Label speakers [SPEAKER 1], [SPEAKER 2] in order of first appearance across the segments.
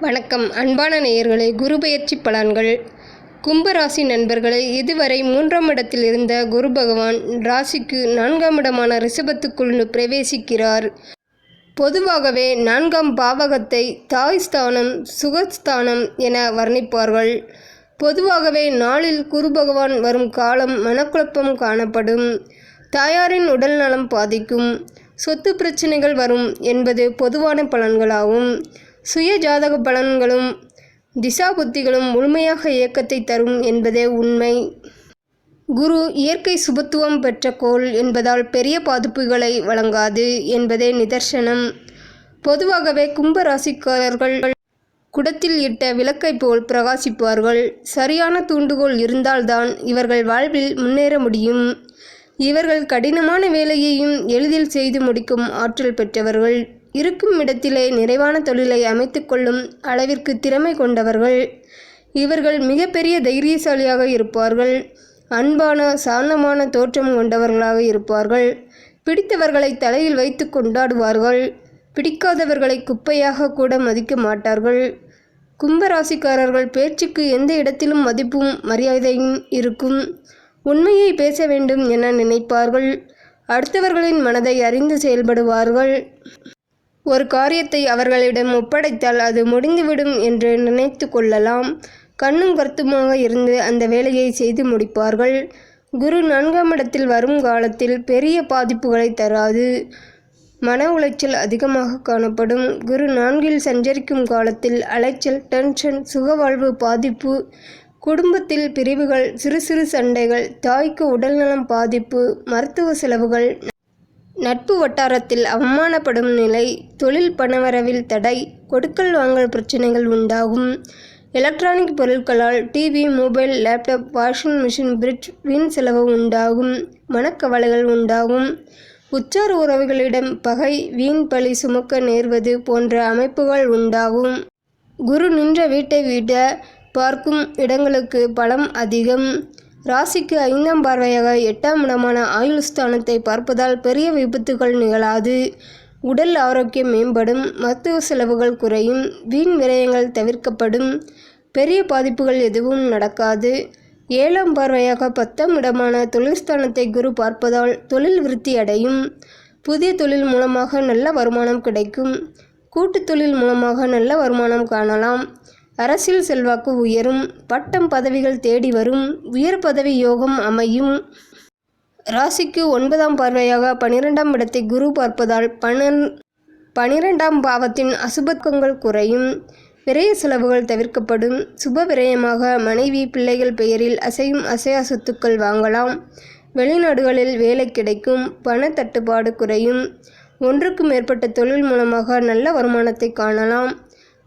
[SPEAKER 1] வணக்கம் அன்பான நேயர்களே. குரு பயிற்சி பலன்கள். கும்பராசி நண்பர்களே இதுவரை மூன்றாம் இடத்தில் இருந்த குரு பகவான் ராசிக்கு நான்காம் இடமான ரிஷபத்துக்குள் பிரவேசிக்கிறார். பொதுவாகவே நான்காம் பாவகத்தை தாய் ஸ்தானம் சுகஸ்தானம் என வர்ணிப்பார்கள். பொதுவாகவே நாளில் குரு பகவான் வரும் காலம் மனக்குழப்பம் காணப்படும். தாயாரின் உடல் நலம் பாதிக்கும். சொத்து பிரச்சனைகள் வரும் என்பது பொதுவான பலன்களாகும். சுய ஜாதக பலன்களும் திசா புத்திகளும் முழுமையாக இயக்கத்தை தரும் என்பதே உண்மை. குரு இயற்கை சுபத்துவம் பெற்ற கோள் என்பதால் பெரிய பாதிப்புகளை வழங்காது என்பதே நிதர்சனம். பொதுவாகவே கும்ப ராசிக்காரர்கள் குடத்தில் இட்ட விளக்கை போல் பிரகாசிப்பார்கள். சரியான தூண்டுகோல் இருந்தால்தான் இவர்கள் வாழ்வில் முன்னேற முடியும். இவர்கள் கடினமான வேலையையும் எளிதில் செய்து முடிக்கும் ஆற்றல் பெற்றவர்கள். இருக்கும் இடத்திலே நிறைவான தொழிலை அமைத்துக்கொள்ளும் அளவிற்கு திறமை கொண்டவர்கள். இவர்கள் மிகப்பெரிய தைரியசாலியாக இருப்பார்கள். அன்பான சாந்தமான தோற்றம் கொண்டவர்களாக இருப்பார்கள். பிடித்தவர்களை தலையில் வைத்து கொண்டாடுவார்கள். பிடிக்காதவர்களை குப்பையாக கூட மதிக்க மாட்டார்கள். கும்பராசிக்காரர்கள் பேச்சுக்கு எந்த இடத்திலும் மதிப்பும் மரியாதையும் இருக்கும். உண்மையை பேச வேண்டும் என நினைப்பார்கள். அடுத்தவர்களின் மனதை அறிந்து செயல்படுவார்கள். ஒரு காரியத்தை அவர்களிடம் ஒப்படைத்தால் அது முடிந்துவிடும் என்று நினைத்து கொள்ளலாம். கண்ணும் கருத்துமாக இருந்து அந்த வேலையை செய்து முடிப்பார்கள். குரு நான்காம் இடத்தில் வரும் காலத்தில் பெரிய பாதிப்புகளை தராது. மன உளைச்சல் அதிகமாக காணப்படும். குரு நான்கில் சஞ்சரிக்கும் காலத்தில் அலைச்சல் டென்ஷன் சுகவாழ்வு பாதிப்பு குடும்பத்தில் பிரிவுகள் சிறு சிறு சண்டைகள் தாய்க்கு உடல்நலம் பாதிப்பு மருத்துவ செலவுகள் நட்பு வட்டாரத்தில் அவமானப்படும் நிலை தொழில் பணவரவில் தடை கொடுக்கல் வாங்கல் பிரச்சனைகள் உண்டாகும். எலக்ட்ரானிக் பொருட்களால் TV mobile laptop washing machine fridge வீண் செலவு உண்டாகும். மனக்கவலைகள் உண்டாகும். உச்சார் உறவுகளிடம் பகை வீண் பழி சுமக்க நேர்வது போன்ற அமைப்புகள் உண்டாகும். குரு நின்ற வீட்டை விட பார்க்கும் இடங்களுக்கு பலம் அதிகம். ராசிக்கு ஐந்தாம் பார்வையாக எட்டாம் இடமான ஆயுள் ஸ்தானத்தை பார்ப்பதால் பெரிய விபத்துகள் நிகழாது. உடல் ஆரோக்கியம் மேம்படும் மருத்துவ செலவுகள் குறையும் வீண் விரயங்கள் தவிர்க்கப்படும் பெரிய பாதிப்புகள் எதுவும் நடக்காது. ஏழாம் பார்வையாக பத்தாம் இடமான தொழில்ஸ்தானத்தை குரு பார்ப்பதால் தொழில் விருத்தி அடையும். புதிய தொழில் மூலமாக நல்ல வருமானம் கிடைக்கும். கூட்டுத் தொழில் மூலமாக நல்ல வருமானம் காணலாம். அரசியல் செல்வாக்கு உயரும் பட்டம் பதவிகள் தேடி வரும் உயர் பதவி யோகம் அமையும். ராசிக்கு ஒன்பதாம் பார்வையாக பனிரெண்டாம் இடத்தை குரு பார்ப்பதால் பனன் பனிரெண்டாம் பாவத்தின் அசுபக்கங்கள் குறையும். விரய செலவுகள் தவிர்க்கப்படும். சுப விரயமாக மனைவி பிள்ளைகள் பெயரில் அசையும் அசையா சொத்துக்கள் வாங்கலாம். வெளிநாடுகளில் வேலை கிடைக்கும். பண தட்டுப்பாடு குறையும். ஒன்றுக்கு மேற்பட்ட தொழில் மூலமாக நல்ல வருமானத்தை காணலாம்.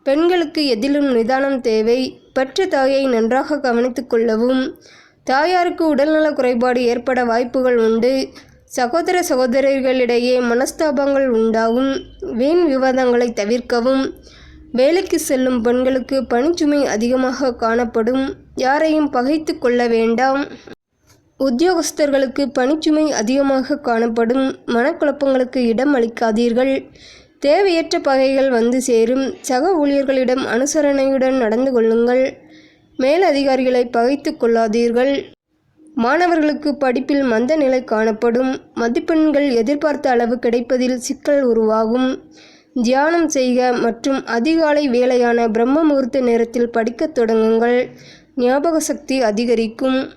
[SPEAKER 1] பெண்களுக்கு எதிலும் நிதானம் தேவை. பெற்ற தாயை நன்றாக கவனித்துக் கொள்ளவும். தாயாருக்கு உடல்நல குறைபாடு ஏற்பட வாய்ப்புகள் உண்டு. சகோதர சகோதரிகளிடையே மனஸ்தாபங்கள் உண்டாகும். வீண் விவாதங்களை தவிர்க்கவும். வேலைக்கு செல்லும் பெண்களுக்கு பணிச்சுமை அதிகமாக காணப்படும். யாரையும் பகைத்து கொள்ள வேண்டாம். உத்தியோகஸ்தர்களுக்கு பணிச்சுமை அதிகமாக காணப்படும். மனக்குழப்பங்களுக்கு இடம் அளிக்காதீர்கள். தேவையற்ற பகைகள் வந்து சேரும். சக ஊழியர்களிடம் அனுசரணையுடன் நடந்து கொள்ளுங்கள். மேலதிகாரிகளை பகைத்து கொள்ளாதீர்கள். மாணவர்களுக்கு படிப்பில் மந்த நிலை காணப்படும். மதிப்பெண்கள் எதிர்பார்த்த அளவு கிடைப்பதில் சிக்கல் உருவாகும். தியானம் செய்க மற்றும் அதிகாலை வேலையான பிரம்ம முகூர்த்த நேரத்தில் படிக்கத் தொடங்குங்கள். ஞாபக சக்தி அதிகரிக்கும்.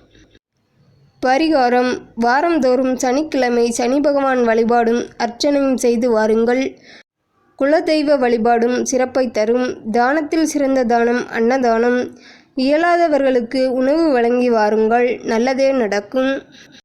[SPEAKER 1] பரிகாரம். வாரந்தோறும் சனிக்கிழமை சனி பகவான் வழிபாடும் அர்ச்சனையும் செய்து வாருங்கள். குலதெய்வ வழிபாடும் சிறப்பை தரும். தானத்தில் சிறந்த தானம் அன்னதானம். இயலாதவர்களுக்கு உணவு வழங்கி வாருங்கள். நல்லதே நடக்கும்.